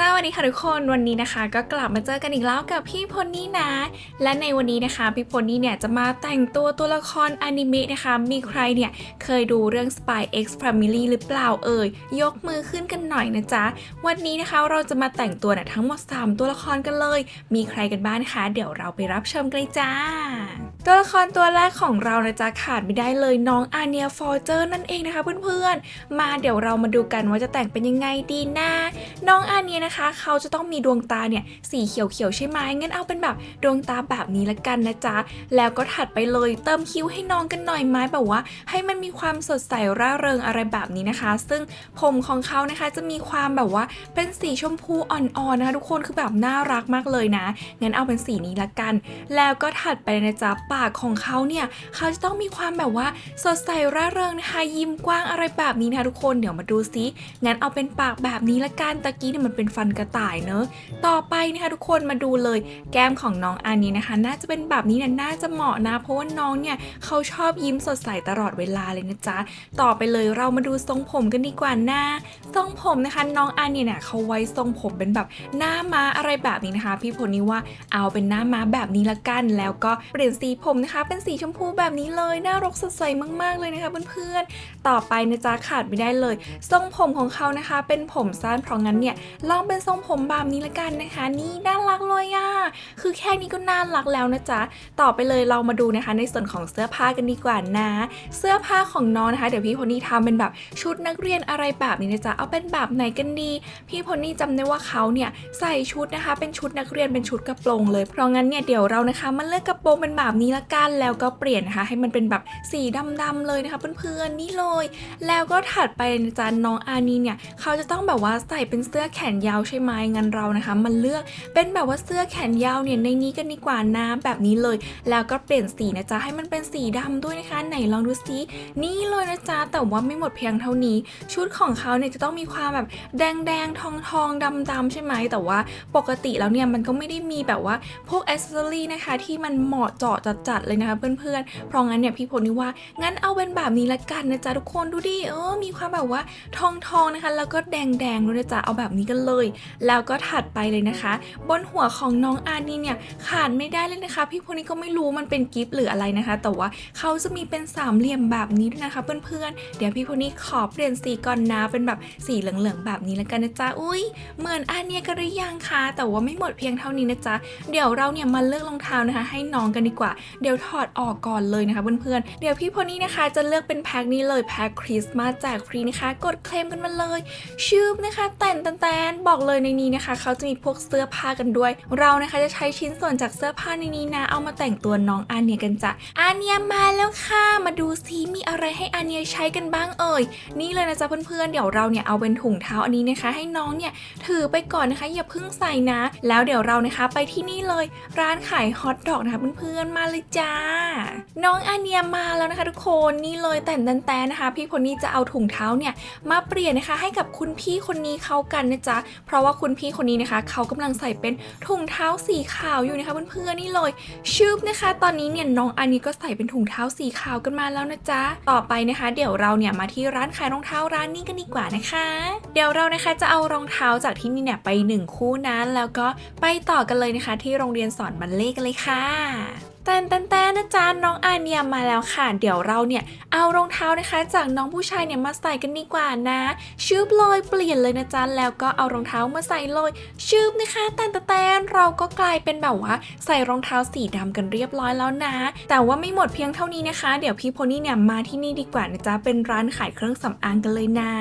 สวัสดีค่ะทุกคนวันนี้นะคะ ก็กลับมาเจอกันอีกแล้วกับพี่พลนี่นะ และในวันนี้นะคะ พี่พลนี่เนี่ยจะมาแต่งตัวตัวละครอนิเมะนะคะ มีใครเนี่ยเคยดูเรื่อง Spy X Family หรือเปล่าเอ่ยยกมือขึ้นกันหน่อยนะจ๊ะ วันนี้นะคะเราจะมาแต่งตัวเนี่ยทั้งหมด 3 ตัวละครกันเลย มีใครกันบ้างนะคะ เดี๋ยวเราไปรับชมกันเลยจ้า ตัวละครตัวแรกของเรานะจ๊ะขาดไม่ได้เลยน้องอาเนียฟอร์เจอร์นั่นเองนะคะเพื่อนๆ มาเดี๋ยวเรามาดูกันว่าจะแต่งเป็นยังไงดีนะน้องอาเนียนะคะ เขาจะต้องมีดวงตาเนี่ยสีเขียวๆใช่ไหมงั้นเอาเป็นแบบดวงตาแบบนี้ละกันนะจ๊ะแล้วก็ถัดไปเลยเติมคิ้วให้น้องกันหน่อยไหมแบบว่า ให้มันมีความสดใสร่าเริงอะไรแบบนี้นะคะ ซึ่งผมของเขานะคะจะมีความแบบว่าเป็นสีชมพูอ่อนๆนะคะทุกคนคือแบบน่ารักมากเลยนะงั้นเอาเป็นสีนี้ละกัน แล้วก็ถัดไปนะจ๊ะปากของเขาเนี่ยเขาจะต้องมีความแบบว่าสดใสร่าเริงนะคะยิ้มกว้างอะไรแบบนี้นะคะทุกคนเดี๋ยวมาดูซิงั้นเอาเป็นปากแบบนี้ละกันตะกี้เนี่ยมันเป็นฟันกระต่ายเนอะต่อไปนะคะทุกคนมาดูเลย แก้มของน้องอันนี้นะคะ น่าจะเป็นแบบนี้เนี่ยน่าจะเหมาะนะ เพราะว่าน้องเนี่ยเขาชอบยิ้มสดใสตลอดเวลาเลยนะจ๊ะต่อไปเลยเรามาดูทรงผมกันดีกว่าน้าทรงผมนะคะน้องอันเนี่ยเขาไว้ทรงผมเป็นแบบหน้าม้าอะไรแบบนี้นะคะ พี่พลนี่ว่าเอาเป็นหน้าม้าแบบนี้ละกัน แล้วก็เปลี่ยนสีผมนะคะ เป็นสีชมพูแบบนี้เลย น่ารักสดใสมากๆเลยนะคะเพื่อนๆ ต่อไปนะจ๊ะขาดไม่ได้เลย ทรงผมของเขานะคะ เป็นผมสั้นเพราะงั้นเนี่ยลองเป็นทรงผมแบบนี้ละกันนะคะ นี่น่ารักเลยอะคือแค่นี้ก็น่ารักแล้วนะจ๊ะต่อไปเลยเรามาดูนะคะ ในส่วนของเสื้อผ้ากันดีกว่านะ เสื้อผ้าของน้องนะคะเดี๋ยวพี่พลนี่ทำเป็นแบบชุดนักเรียนอะไรแบบนี้นะจ๊ะเอาเป็นแบบไหนกันดี พี่พลนี่จำได้ว่าเขาเนี่ยใส่ชุดนะคะ เป็นชุดนักเรียนเป็นชุดกระโปรงเลยเพราะงั้นเนี่ยเดี๋ยวเรานะคะมาเลือกกระโปรงเป็นแบบนี้ละกันแล้วก็เปลี่ยนนะคะ ให้มันเป็นแบบสีดำๆเลยนะคะเพื่อนๆนี่เลย แล้วก็ถัดไปนะจ๊ะน้องอานีเนี่ยเขาจะต้องแบบว่าใส่เป็นเสื้อแขนยาวใช่ไหมงั้นเรานะคะ มันเลือกเป็นแบบว่าเสื้อแขนยาวเนี่ยในนี้กันดีกว่านะแบบนี้เลย แล้วก็เปลี่ยนสีนะจ๊ะให้มันเป็นสีดำด้วยนะคะ ไหนลองดูซินี่เลยนะจ๊ะแต่ว่าไม่หมดเพียงเท่านี้ ชุดของเขาเนี่ยจะต้องมีความแบบแดงแดงทองทองดำดำๆใช่ไหมแต่ว่าปกติแล้วเนี่ยมันก็ไม่ได้มีแบบว่าพวกอ c เซอรี่นะคะ ที่มันเหมาะเจาะจัจัดเลยนะคะเพื่อนๆ เพราะงั้นเนี่ยพี่พลนี่ว่างั้นเอาเป็นแบบนี้ละกันนะจ๊ะทุกคนดูดิเออมีความแบบว่าทองทองนะคะ แล้วก็แดงแดงด้วยนะจ๊ะเอาแบบนี้กันเลย แล้วก็ถัดไปเลยนะคะ บนหัวของน้องอานีเนี่ยขาดไม่ได้เลยนะคะ พี่พลนี่ก็ไม่รู้มันเป็นกิฟต์หรืออะไรนะคะ แต่ว่าเขาจะมีเป็นสามเหลี่ยมแบบนี้ด้วยนะคะ เพื่อนๆ เดี๋ยวพี่พลนี่ขอเปลี่ยนสีก่อนนะเป็นแบบสีเหลืองๆแบบนี้ล้วกันนะจ๊ะอุ้ยเหมือนอานีกันหรือยังคะแต่ว่าไม่หมดเพียงเท่านี้นะจ๊ะเดี๋ยวเราเนี่ยมาเลือกรองเท้านะคะ ให้น้องกันดีกว่าเดี๋ยวถอดออกก่อนเลยนะคะเพื่อนๆ เดี๋ยวพี่พลนี่นะคะจะเลือกเป็นแพ็คนี้เลยแพ็คคริสต์มาสแจกฟรีนะคะ กดเคลมกันมาเลยชืบนะคะ แต่นแตนบอกเลยในนี้นะคะ เขาจะมีพวกเสื้อผ้ากันด้วย เรานะคะจะใช้ชิ้นส่วนจากเสื้อผ้าในนี้นะ เอามาแต่งตัวน้องอาเนียกันจ้ะอาเนียมาแล้วค่ะ มาดูซิมีอะไรให้อาเนียใช้กันบ้างเอ่ยนี่เลยนะจ๊ะเพื่อนๆ เดี๋ยวเราเนี่ยเอาเป็นถุงเท้าอันนี้นะคะ ให้น้องเนี่ยถือไปก่อนนะคะอย่าเพิ่งใส่นะ แล้วเดี๋ยวเรานะคะไปที่นี่เลยร้านขายฮอทดอกนะคะเพื่อนๆมาเลยจ้า น้องอาเนียมาแล้วนะคะทุกคนนี่เลยแต่นแตนๆนะคะ พี่คนนี้จะเอาถุงเท้าเนี่ยมาเปลี่ยนนะคะ ให้กับคุณพี่คนนี้เขากันนะจ๊ะเพราะว่าคุณพี่คนนี้นะคะเขากำลังใส่เป็นถุงเท้าสีขาวอยู่นะคะเพื่อนๆนี่เลยชืบนะคะ ตอนนี้เนี่ยน้องอันนี้ก็ใส่เป็นถุงเท้าสีขาวกันมาแล้วนะจ๊ะต่อไปนะคะ เดี๋ยวเราเนี่ยมาที่ร้านขายรองเท้าร้านนี้กันดีกว่านะคะ เดี๋ยวเรานะคะจะเอารองเท้าจากที่นี่เนี่ยไปหนึ่งคู่นั้นแล้วก็ไปต่อกันเลยนะคะ ที่โรงเรียนสอนบัลเล่กันเลยค่ะ แตนแตนแตนนะจ๊ะน้องอาเนียมาแล้วค่ะ เดี๋ยวเราเนี่ยเอารองเท้านะคะ จากน้องผู้ชายเนี่ยมาใส่กันดีกว่านะชืบเลยเปลี่ยนเลยนะจ๊ะแล้วก็เอารองเท้ามาใส่เลยชืบนะคะแตนแตนเราก็กลายเป็นแบบว่า ใส่รองเท้าสีดำกันเรียบร้อยแล้วนะ แต่ว่าไม่หมดเพียงเท่านี้นะคะ เดี๋ยวพี่โพนี่เนี่ยมาที่นี่ดีกว่านะจ๊ะเป็นร้านขายเครื่องสำอางกันเลยนะ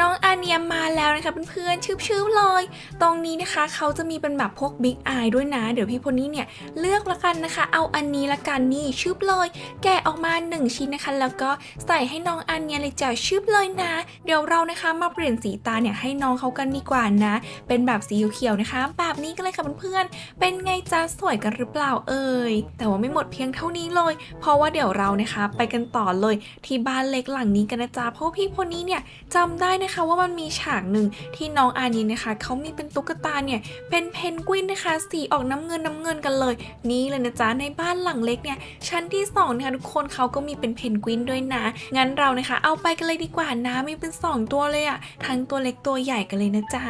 น้องอาเนียมาแล้วนะคะเพื่อนๆชืบๆเลย ตรงนี้นะคะเขาจะมีเป็นแบบพวกบิ๊กอายด้วยนะ เดี๋ยวพี่โพนี่เนี่ยเลือกละกันนะคะ เอาอันนี้ละกันนี่ชืบเลย แกะออกมา 1 ชิ้นนะคะ แล้วก็ใส่ให้น้องอันเนียเลยจ้ะชืบเลยนะ เดี๋ยวเรานะคะมาเปลี่ยนสีตาเนี่ยให้น้องเขากันดีกว่านะ เป็นแบบสีเขียวนะคะ แบบนี้กันเลยค่ะเพื่อนๆเป็นไงจ้าสวยกันหรือเปล่าเอ่ยแต่ว่าไม่หมดเพียงเท่านี้เลย เพราะว่าเดี๋ยวเรานะคะ ไปกันต่อเลยที่บ้านเล็กหลังนี้กันนะจ๊ะเพราะพี่คนนี้เนี่ยจำได้นะคะว่ามันมีฉากหนึ่งที่น้องอานีนะคะเขามีเป็นตุ๊กตาเนี่ยเป็นเพนกวินนะคะสีออกน้ำเงินน้ำเงินกันเลย นี่เลยนะจ๊ะในบ้านานหลังเล็กเนี่ยชั้นที่2นะคะทุกคนเขาก็มีเป็นเพนกวินด้วยนะ งั้นเรานะคะเอาไปกันเลยดีกว่านะมีเป็น 2 ตัวเลยอะทั้งตัวเล็กตัวใหญ่กันเลยนะจ๊ะ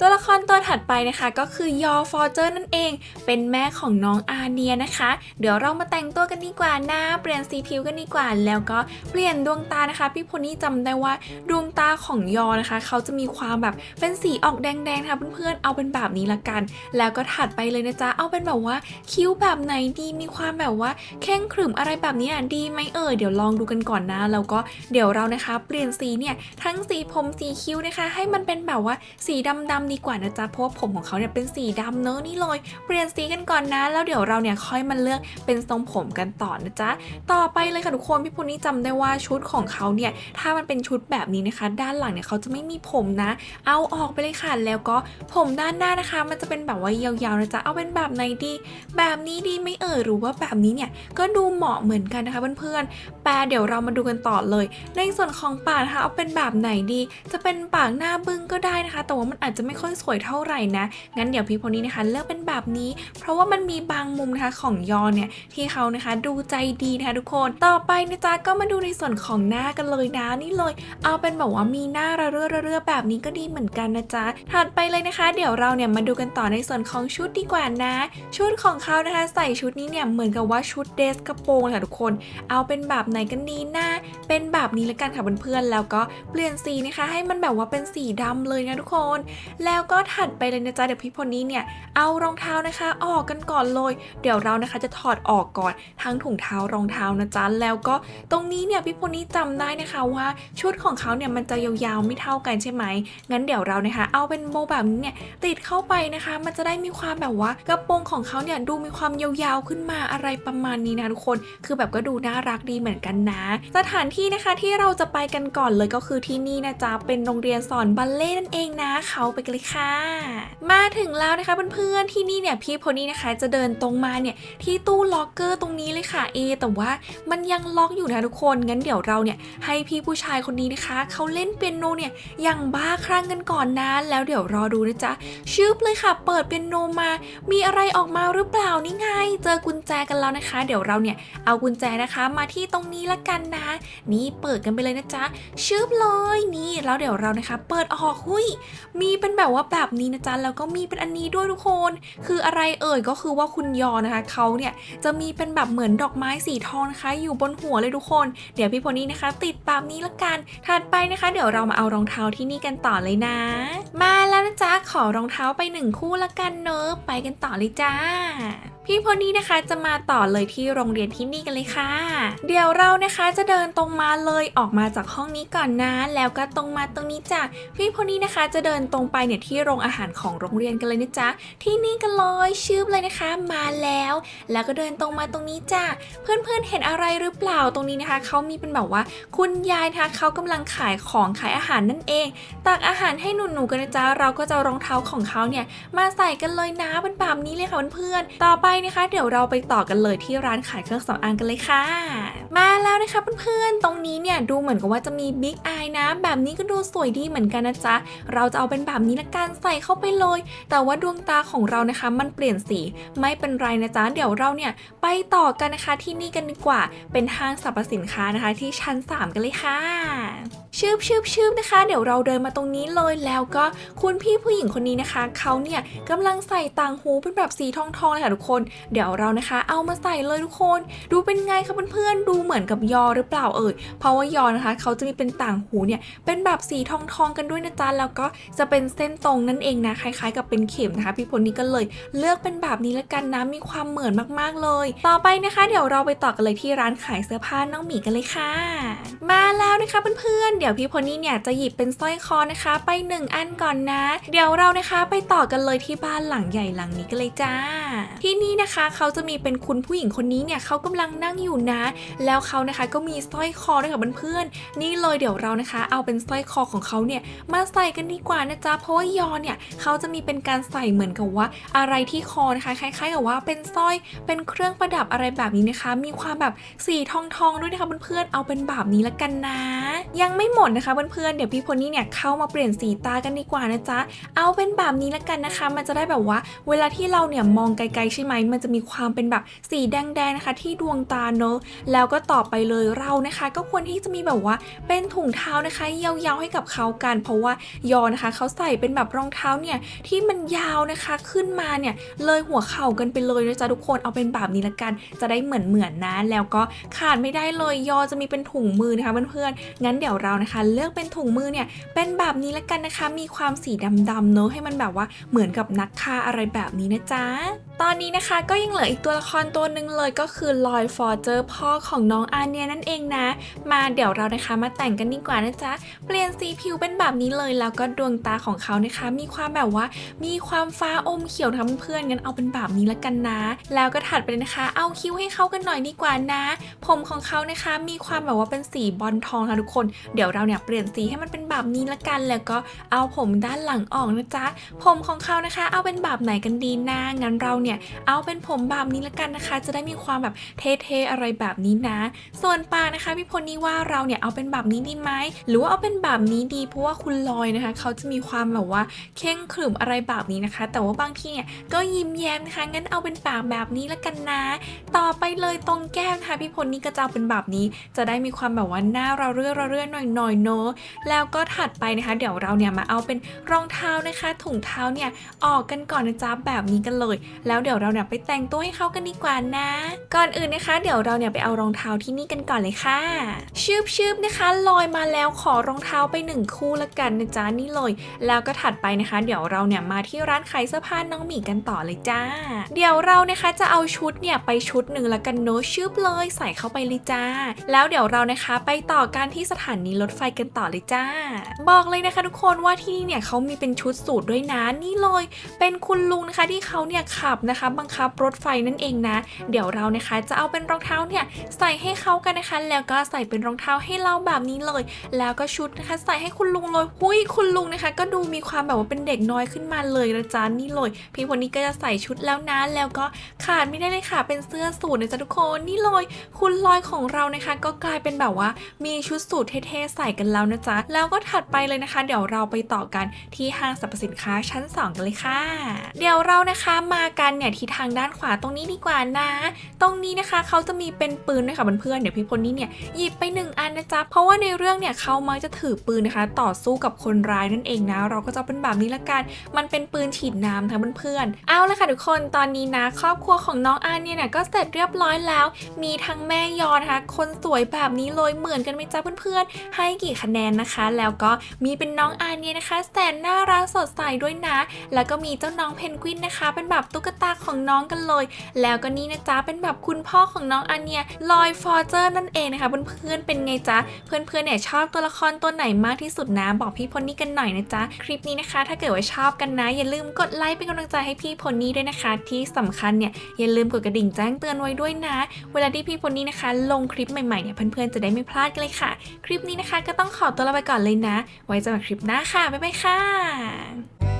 ตัวละครตัวถัดไปนะคะก็คือยอฟอร์เจอร์นั่นเอง เป็นแม่ของน้องอาเนียนะคะ เดี๋ยวเรามาแต่งตัวกันดีกว่านะ เปลี่ยนสีผิวกันดีกว่า แล้วก็เปลี่ยนดวงตานะคะ พี่พนี่จำได้ว่าดวงตาของยอนะคะ เขาจะมีความแบบเป็นสีออกแดงๆนะคะเพื่อนๆเอาเป็นแบบนี้ละกัน แล้วก็ถัดไปเลยนะจ๊ะเอาเป็นแบบว่าคิ้วแบบไหนดีมีความแบบว่าเข่งขรึมอะไรแบบนี้ดีไหมเอ่ยเดี๋ยวลองดูกันก่อนนะ แล้วก็เดี๋ยวเรานะคะ เปลี่ยนสีเนี่ยทั้งสีผมสีคิ้วนะคะ ให้มันเป็นแบบว่าสีดำๆดีกว่านะจ๊ะเพราะว่าผมของเขาเนี่ยเป็นสีดำเนอะนี่เลยเปลี่ยนสีกันก่อนนะ แล้วเดี๋ยวเราเนี่ยค่อยมาเลือกเป็นทรงผมกันต่อนะจ๊ะต่อไปเลยค่ะทุกคนพี่พุนี่จำได้ว่าชุดของเขาเนี่ยถ้ามันเป็นชุดแบบนี้นะคะ ด้านหลังเนี่ยเขาจะไม่มีผมนะ เอาออกไปเลยค่ะแล้วก็ผมด้านหน้านะคะ มันจะเป็นแบบว่ายาวๆนะจ๊ะเอาเป็นแบบไหนดี แบบนี้ดีไหม่เอ่ยหรือว่าว่าแบบนี้เนี่ยก็ดูเหมาะเหมือนกันนะคะเพื่อนๆแปลเดี๋ยวเรามาดูกันต่อเลย ในส่วนของปากนะคะเอาเป็นแบบไหนดี จะเป็นปากหน้าบึ้งก็ได้นะคะ แต่ว่ามันอาจจะไม่ค่อยสวยเท่าไหร่นะ งั้นเดี๋ยวพี่พนี้นะคะเลือกเป็นแบบนี้ เพราะว่ามันมีบางมุมนะคะของยอเนี่ยที่เขานะคะดูใจดีนะคะทุกคนต่อไปนะจ๊ะก็มาดูในส่วนของหน้ากันเลยนะนี่เลย เอาเป็นแบบว่ามีหน้าระเรื่อระเรื่อแบบนี้ก็ดีเหมือนกันนะจ๊ะถัดไปเลยนะคะ เดี๋ยวเราเนี่ยมาดูกันต่อในส่วนของชุดดีกว่านะ ชุดของเขานะคะ ใส่ชุดนี้เนี่ยเหมือนกับว่าชุดเดรสกระโปรงค่ะทุกคน เอาเป็นแบบไหนกันดีหน้า เป็นแบบนี้ละกันค่ะเพื่อนๆ แล้วก็เปลี่ยนสีนะคะ ให้มันแบบว่าเป็นสีดำเลยนะทุกคน แล้วก็ถัดไปเลยนะจ๊ะเดี๋ยวพี่พลนี้เนี่ย เอารองเท้านะคะ ออกกันก่อนเลย เดี๋ยวเรานะคะจะถอดออกก่อนทั้งถุงเท้ารองเท้านะจ๊ะ แล้วก็ตรงนี้เนี่ยพี่พลนี้จำได้นะคะว่าชุดของเขาเนี่ยมันจะยาวๆไม่เท่ากันใช่ไหม งั้นเดี๋ยวเรานะคะ เอาเป็นโบแบบนี้เนี่ยติดเข้าไปนะคะ มันจะได้มีความแบบว่ากระโปรงของเขาเนี่ยดูมีความยาวๆขึ้นมาอะไรประมาณนี้นะทุกคน คือแบบก็ดูน่ารักดีเหมือนกันนะ สถานที่นะคะที่เราจะไปกันก่อนเลยก็คือที่นี่นะจ๊ะเป็นโรงเรียนสอนบัลเล่ต์นั่นเองนะเขาไปกันเลยค่ะ มาถึงแล้วนะคะเพื่อนๆที่นี่เนี่ยพี่โพนี่นะคะจะเดินตรงมาเนี่ยที่ตู้ล็อกเกอร์ตรงนี้เลยค่ะเอแต่ว่ามันยังล็อกอยู่นะทุกคนงั้นเดี๋ยวเราเนี่ยให้พี่ผู้ชายคนนี้นะคะเขาเล่นเปียโนเนี่ยอย่างบ้าคลั่งกันก่อนนะแล้วเดี๋ยวรอดูนะจ๊ะชืบเลยค่ะ เปิดเปียโนมา มีอะไรออกมาหรือเปล่านี่ไง เจอกุญแจกันแล้วนะคะ เดี๋ยวเราเนี่ยเอากุญแจนะคะ มาที่ตรงนี้ละกันนะนี่เปิดกันไปเลยนะจ๊ะชืบเลยนี่แล้วเดี๋ยวเรานะคะ เปิดออกหุยมีเป็นแบบว่าแบบนี้นะจ๊ะแล้วก็มีเป็นอันนี้ด้วยทุกคน คืออะไรเอ่ยก็คือว่าคุณยอนะคะเขาเนี่ยจะมีเป็นแบบเหมือนดอกไม้สีทองนะคะ อยู่บนหัวเลยทุกคน เดี๋ยวพี่พลนี่นะคะ ติดแบบนี้ละกัน ถัดไปนะคะ เดี๋ยวเรามาเอารองเท้าที่นี่กันต่อเลยนะ มาแล้วนะจ๊ะขอรองเท้าไปหนึ่งคู่ละกันเนอะไปกันต่อเลยจ้า พี่พลนี่นะคะจะมาต่อเลยที่โรงเรียนที่นี่กันเลยค่ะ เดี๋ยวเรานะคะจะเดินตรงมาเลยออกมาจากห้องนี้ก่อนนะแล้วก็ตรงมาตรงนี้จ้ะพี่พลนี่นะคะจะเดินตรงไปเนี่ยที่โรงอาหารของโรงเรียนกันเลยนะจ๊ะที่นี่กันเลยชื่อเลยนะคะ มาแล้ว แล้วก็เดินตรงมาตรงนี้จ้ะเพื่อนๆเห็นอะไรหรือเปล่าตรงนี้นะคะเขามีเป็นแบบว่า คุณยายนะคะเขากำลังขายของขายอาหารนั่นเองตักอาหารให้หนูๆกันนะจ๊ะเราก็จะรองเท้าของเขาเนี่ยมาใส่กันเลยนะเป็นแบบนี้เลยค่ะเพื่อนๆต่อไปนะคะ เดี๋ยวเราไปต่อกันเลยที่ร้านขายเครื่องสำอางกันเลยค่ะ มาแล้วนะคะเพื่อนๆ ตรงนี้เนี่ยดูเหมือนกับว่าจะมีบิ๊กอายนะ แบบนี้ก็ดูสวยดีเหมือนกันนะจ๊ะ เราจะเอาเป็นแบบนี้ละกันใส่เข้าไปเลย แต่ว่าดวงตาของเรานะคะมันเปลี่ยนสีไม่เป็นไรนะจ๊ะ เดี๋ยวเราเนี่ยไปต่อกันนะคะที่นี่กันดีกว่า เป็นห้างสรรพสินค้านะคะที่ชั้น 3 กันเลยค่ะ ชืบชืบชืบนะคะ เดี๋ยวเราเดินมาตรงนี้เลยแล้วก็คุณพี่ผู้หญิงคนนี้นะคะเขาเนี่ยกำลังใส่ต่างหูเป็นแบบสีทองทองๆเลยค่ะทุกคน เดี๋ยวเรานะคะ เอามาใส่เลยทุกคน ดูเป็นไงคะเพื่อนๆดูเหมือนกับยอหรือเปล่าเอ่ยเพราะว่ายอนะคะเขาจะมีเป็นต่างหูเนี่ยเป็นแบบสีทองทองๆกันด้วยนะจ๊ะแล้วก็จะเป็นเส้นตรงนั่นเองนะคล้ายๆ กับเป็นเข็มนะคะ พี่พลนี่ก็เลยเลือกเป็นแบบนี้ละกันนะมีความเหมือนมากๆเลย ต่อไปนะคะ เดี๋ยวเราไปต่อกันเลยที่ร้านขายเสื้อผ้าน้องหมีกันเลยค่ะ มาแล้วนะคะเพื่อนๆเดี๋ยวดี๋ยวพี่พลนี่เนี่ยจะหยิบเป็นสร้อยคอนะคะ ไปหนึ่งอันก่อนนะ เดี๋ยวเรานะคะไปต่อกันเลยที่บ้านหลังใหญ่หลังนี้กันเลยจ้า ที่นี่นะคะเขาจะมีเป็นคุณผู้หญิงคนนี้เนี่ยเขากำลังนั่งอยู่นะ แล้วเขานะคะก็มีสร้อยคอด้วยค่ะเพื่อนๆนี่เลยเดี๋ยวเรานะคะ เอาเป็นสร้อยคอของเขาเนี่ยมาใส่กันดีกว่านะจ๊ะเพราะว่ายอเนี่ยเขาจะมีเป็นการใส่เหมือนกับว่าอะไรที่คอนะคะคล้ายๆกับว่าเป็นสร้อยเป็นเครื่องประดับอะไรแบบนี้นะคะ มีความแบบสีทองๆด้วยนะคะเพื่อนๆเอาเป็นแบบนี้ละกันนะ ยังไม่หมดนะคะเพื่อนๆเดี๋ยวพี่พลนี่เนี่ยเข้ามาเปลี่ยนสีตากันดีกว่านะจ๊ะเอาเป็นแบบนี้ละกันนะคะ มันจะได้แบบว่า เวลาที่เราเนี่ยมองไกลๆใช่ไหมมันจะมีความเป็นแบบสีแดงๆนะคะ ที่ดวงตาเนอะแล้วก็ต่อไปเลยเรานะคะ ก็ควรที่จะมีแบบว่าเป็นถุงเท้านะคะยาวๆให้กับเขากัน เพราะว่ายอนะคะเขาใส่เป็นแบบรองเท้าเนี่ยที่มันยาวนะคะขึ้นมาเนี่ยเลยหัวเข่ากันไปเลยนะจ๊ะทุกคนเอาเป็นแบบนี้ละกัน จะได้เหมือนเหมือนนะแล้วก็ขาดไม่ได้เลยยอจะมีเป็นถุงมือนะคะเพื่อนๆงั้นเดี๋ยวเรานะคะ เลือกเป็นถุงมือเนี่ยเป็นแบบนี้ละกันนะคะ มีความสีดำๆเนอะให้มันแบบว่าเหมือนกับนักฆ่าอะไรแบบนี้นะจ๊ะ ตอนนี้นะคะก็ยังเหลืออีกตัวละครตัวหนึ่งเลยก็คือลอยฟอร์เจอร์พ่อของน้องอาเนียนั่นเองนะ มาเดี๋ยวเรานะคะมาแต่งกันดีกว่านะจ๊ะ เปลี่ยนสีผิวเป็นแบบนี้เลย แล้วก็ดวงตาของเขานะคะ มีความแบบว่า มีความฟ้าอมเขียวทั้งเพื่อนงั้นเอาเป็นแบบนี้ละกันนะ แล้วก็ถัดไปเลยนะคะ เอาคิ้วให้เขากันหน่อยดีกว่านะ ผมของเขานะคะมีความแบบว่าเป็นสีบอลทองค่ะทุกคน เดี๋ยวเราเนี่ยเปลี่ยนสีให้มันเป็นแบบนี้ละกัน แล้วก็เอาผมด้านหลังออกนะจ๊ะ ผมของเขานะคะ เอาเป็นแบบไหนกันดีนะงั้นเราเนี่ยเอาเป็นผมแบบนี้ละกันนะคะ จะได้มีความแบบเท่ๆอะไรแบบนี้นะ ส่วนปากนะคะพี่พลนี่ว่าเราเนี่ยเอาเป็นแบบนี้ดีไหมหรือว่าเอาเป็นแบบนี้ดี เพราะว่าคุณลอยนะคะ เขาจะมีความแบบว่าเข่งขรึมอะไรแบบนี้นะคะ แต่ว่าบางทีเนี่ยก็ยิ้มแย้มนะคะงั้นเอาเป็นปากแบบนี้ละกันนะ ต่อไปเลยตรงแก้มนะคะพี่พลนี่ก็จะเอาเป็นแบบนี้ จะได้มีความแบบว่าหน้าเราเรื่อเราเรื่อหน่อยๆเนอะแล้วก็ถัดไปนะคะ เดี๋ยวเราเนี่ยมาเอาเป็นรองเท้านะคะ ถุงเท้าเนี่ยออกกันก่อนนะจ๊ะแบบนี้กันเลยแล้วแล้วเดี๋ยวเราเนี่ยไปแต่งตัวให้เขากันดีกว่านะ ก่อนอื่นนะคะ เดี๋ยวเราเนี่ยไปเอารองเท้าที่นี่กันก่อนเลยค่ะชืบชืบนะคะ ลอยมาแล้วขอรองเท้าไปหนึ่งคู่ละกันนะจ๊ะนี่เลย แล้วก็ถัดไปนะคะ เดี๋ยวเราเนี่ยมาที่ร้านขายเสื้อผ้าน้องหมีกันต่อเลยจ้า เดี๋ยวเรานะคะจะเอาชุดเนี่ยไปชุดหนึ่งละกันเนอะชืบเลย ใส่เข้าไปเลยจ้า แล้วเดี๋ยวเรานะคะไปต่อการที่สถานีรถไฟกันต่อเลยจ้า บอกเลยนะคะทุกคนว่าที่นี่เนี่ยเขามีเป็นชุดสูตรด้วยนะนี่เลย เป็นคุณลุงนะคะที่เขาเนี่ยขับนะคะ บังคับรถไฟนั่นเองนะ เดี๋ยวเรานะคะจะเอาเป็นรองเท้าเนี่ยใส่ให้เขากันนะคะ แล้วก็ใส่เป็นรองเท้าให้เราแบบนี้เลย แล้วก็ชุดนะคะใส่ให้คุณลุงเลยหุยคุณลุงนะคะ ก็ดูมีความแบบว่าเป็นเด็กน้อยขึ้นมาเลยนะจ๊ะนี่เลย พี่คนนี้ก็จะใส่ชุดแล้วนะ แล้วก็ขาดไม่ได้เลยค่ะ เป็นเสื้อสูทนะจ๊ะทุกคนนี่เลย คุณลอยของเรานะคะ ก็กลายเป็นแบบว่ามีชุดสูทเท่ๆใส่กันแล้วนะจ๊ะแล้วก็ถัดไปเลยนะคะ เดี๋ยวเราไปต่อกันที่ห้างสรรพสินค้าชั้น 2 กันเลยค่ะ เดี๋ยวเรานะคะมากันเนี่ยที่ทางด้านขวาตรงนี้ดีกว่านะ ตรงนี้นะคะเขาจะมีเป็นปืนด้วยค่ะเพื่อนๆเดี๋ยวพี่พลนี่เนี่ยหยิบไปหนึ่งอันนะจ๊ะเพราะว่าในเรื่องเนี่ยเขามักจะถือปืนนะคะ ต่อสู้กับคนร้ายนั่นเองนะ เราก็จะเป็นแบบนี้ละกัน มันเป็นปืนฉีดน้ำทั้งเพื่อนๆเอาละค่ะทุกคนตอนนี้นะ ครอบครัวของน้องอันเนี่ยนะก็เสร็จเรียบร้อยแล้ว มีทั้งแม่ยอนะคะ คนสวยแบบนี้เลยเหมือนกันไหมจ๊ะเพื่อนๆ ให้กี่คะแนนนะคะ แล้วก็มีเป็นน้องอาเนี่ยนะคะแสนน่ารักสดใสด้วยนะ แล้วก็มีเจ้าน้องเพนกวินนะคะ เป็นแบบตุ๊กตาของน้องกันเลย แล้วก็นี่นะจ๊ะเป็นแบบคุณพ่อของน้องอาเนียลอยฟอร์เจอร์นั่นเองนะคะเพื่อนๆเป็นไงจ๊ะเพื่อนๆเนี่ยชอบตัวละครตัวไหนมากที่สุดนะ บอกพี่พลนี่กันหน่อยนะจ๊ะคลิปนี้นะคะ ถ้าเกิดว่าชอบกันนะ อย่าลืมกดไลค์เป็นกำลังใจให้พี่พลนี่ด้วยนะคะ ที่สำคัญเนี่ยอย่าลืมกดกระดิ่งแจ้งเตือนไว้ด้วยนะ เวลาที่พี่พลนี่นะคะ ลงคลิปใหม่ๆเนี่ยเพื่อนๆจะได้ไม่พลาดกันเลยค่ะ คลิปนี้นะคะก็ต้องขอตัวลาไปก่อนเลยนะ ไว้เจอกันคลิปหน้าค่ะบ๊ายบายค่ะ